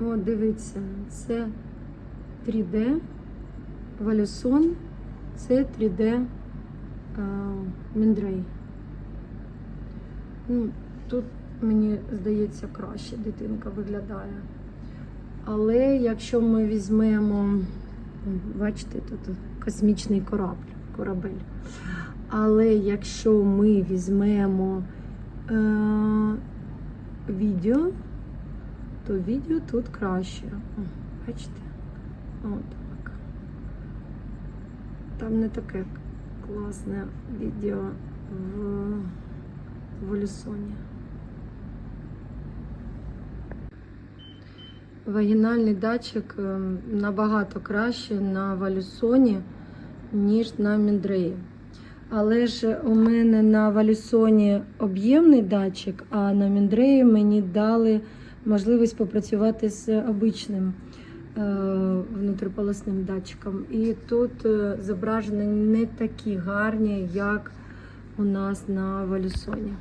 О, дивіться, це 3D Валюсон, це 3D Міндрей. Ну, тут, мені здається, краще дитинка виглядає. Але якщо ми візьмемо, бачите, тут космічний корабль, корабель. Але якщо ми візьмемо е, відео, то відео тут краще. О, Бачите? Отак. Там не таке класне відео в, в Олісоні. Вагінальний датчик е, набагато краще на Валюсоні, ніж на Міндреї. Але ж у мене на Валюсоні об'ємний датчик, а на Міндреї мені дали можливість попрацювати з обичним е, внутриполосним датчиком. І тут зображені зображення не такі гарні, як у нас на Валюсоні.